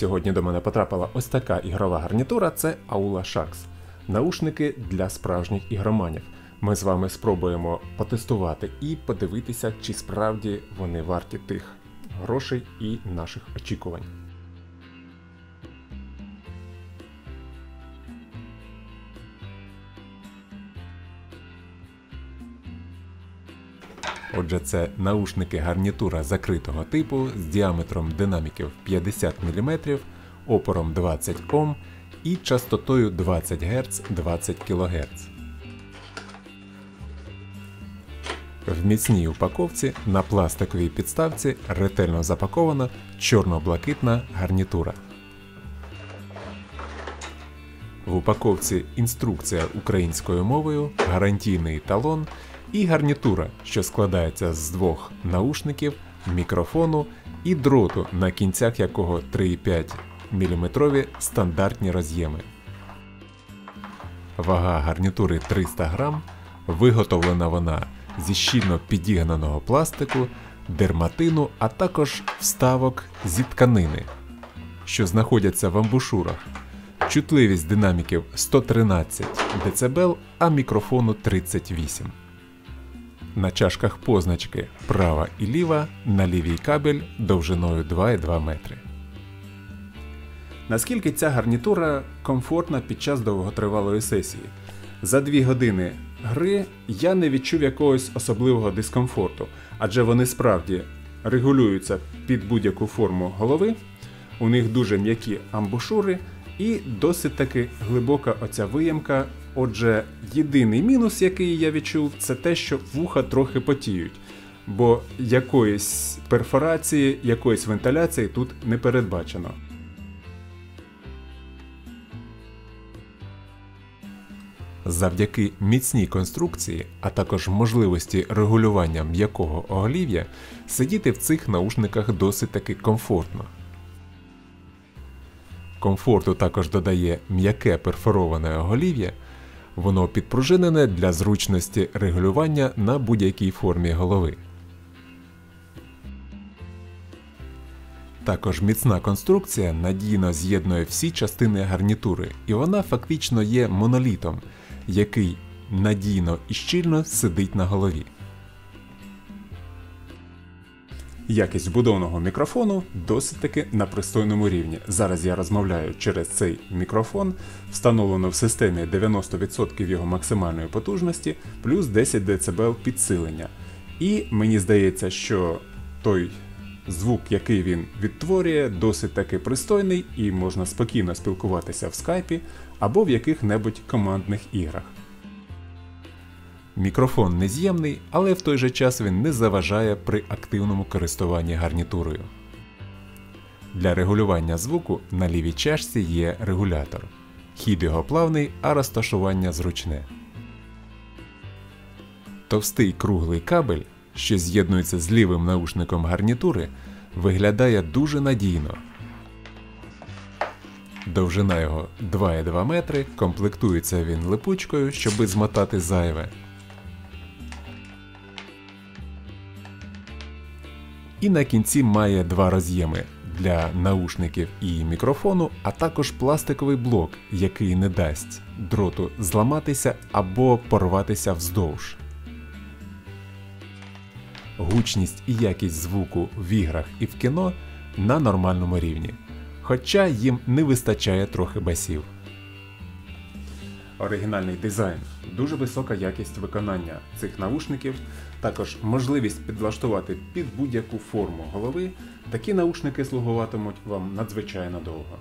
Сьогодні до мене потрапила ось така ігрова гарнітура це Aula Sharks. Наушники для справжніх ігроманів. Ми з вами спробуємо потестувати і подивитися, чи справді вони варті тих грошей і наших очікувань. Отже, це наушники гарнітура закритого типу з діаметром динаміків 50 мм, опором 20 Ом і частотою 20 Гц 20 кГц. В міцній упаковці на пластиковій підставці ретельно запакована чорно-блакитна гарнітура. В упаковці інструкція українською мовою, гарантійний талон і гарнітура, що складається з двох наушників, мікрофону і дроту, на кінцях якого 3,5 мм стандартні роз'єми. Вага гарнітури 300 грам, виготовлена вона зі щільно підігнаного пластику, дерматину, а також вставок зі тканини, що знаходяться в амбушурах. Чутливість динаміків 113 дБ, а мікрофону 38. На чашках позначки права і ліва на лівій кабель довжиною 2,2 метри. Наскільки ця гарнітура комфортна під час довготривалої сесії? За 2 години гри я не відчув якогось особливого дискомфорту, адже вони справді регулюються під будь-яку форму голови, у них дуже м'які амбушури і досить таки глибока оця виємка. Отже, єдиний мінус, який я відчув, це те, що вуха трохи потіють, бо якоїсь перфорації, якоїсь вентиляції тут не передбачено. Завдяки міцній конструкції, а також можливості регулювання м'якого оголів'я, сидіти в цих наушниках досить таки комфортно. Комфорту також додає м'яке перфороване оголів'я, воно підпружинене для зручності регулювання на будь-якій формі голови. Також міцна конструкція надійно з'єднує всі частини гарнітури, і вона фактично є монолітом, який надійно і щільно сидить на голові. Якість вбудованого мікрофону досить таки на пристойному рівні. Зараз я розмовляю через цей мікрофон, встановлено в системі 90% його максимальної потужності, плюс 10 дБ підсилення. І мені здається, що той звук, який він відтворює, досить таки пристойний і можна спокійно спілкуватися в скайпі або в яких-небудь командних іграх. Мікрофон нез'ємний, але в той же час він не заважає при активному користуванні гарнітурою. Для регулювання звуку на лівій чашці є регулятор. Хід його плавний, а розташування зручне. Товстий круглий кабель, що з'єднується з лівим наушником гарнітури, виглядає дуже надійно. Довжина його 2,2 метри, комплектується він липучкою, щоби змотати зайве. І на кінці має два роз'єми для наушників і мікрофону, а також пластиковий блок, який не дасть дроту зламатися або порватися вздовж. Гучність і якість звуку в іграх і в кіно на нормальному рівні. Хоча їм не вистачає трохи басів. Оригінальний дизайн, дуже висока якість виконання цих наушників, також можливість підлаштувати під будь-яку форму голови. Такі наушники слугуватимуть вам надзвичайно довго.